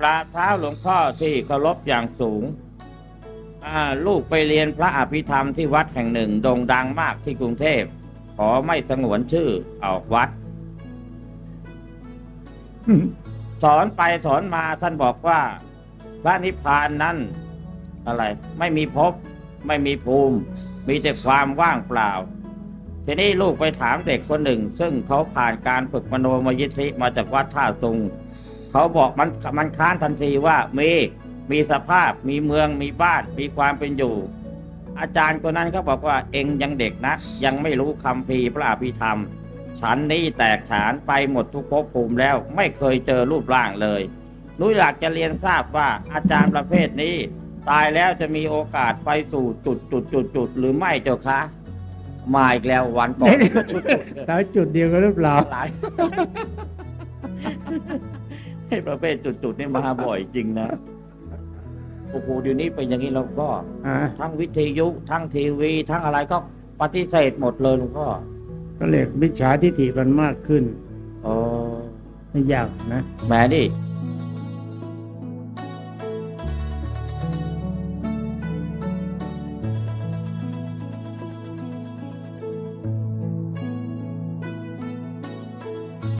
กราบเท้าหลวงพ่อที่เคารพอย่างสูง ลูกไปเรียนพระอภิธรรมที่วัดแห่งหนึ่งโด่งดังมากที่กรุงเทพ ขอไม่สงวนชื่อออกวัด สอนไปสอนมาท่านบอกว่า พระนิพพานนั้น อะไร ไม่มีภพไม่มีภูมิ มีแต่ความว่างเปล่าทีนี้ลูกไปถามเด็กคนหนึ่ง ซึ่งเขาผ่านการฝึกมโนมยิทธิมาจากวัดท่าซุง เขาบอกมันมันค้านทันทีว่ามีมีสภาพมีเมืองมีบ้านมีความเป็นอยู่ อาจารย์คนนั้นเขาบอกว่าเองยังเด็กนะยังไม่รู้คำพีร์พระอภิธรรม ฉันนี้แตกฉานไปหมดทุกภพภูมิแล้วไม่เคยเจอรูปร่างเลยหนูอยากจะเรียนทราบว่าอาจารย์ประเภทนี้ ตายแล้วจะมีโอกาสไปสู่จุดจุดจุดจุดหรือไม่เจ้าคะมาอีกแล้ววันก่อนตายจุดเดียวกันหรือเปล่าหลายให้ ประเภทจุดจุดๆนี่มาบ่อยจริงนะโอ้โหเดี๋ยวนี้เป็นอย่างนี้แล้วก็ อ่าทั้งวิทยุทั้งทีวี ทั้งอะไรก็ปฏิเสธหมดเลยหลวงพ่อก็เรียกมิจฉาทิฏฐิมันมากขึ้น อ๋อไม่ยากนะแหมนี่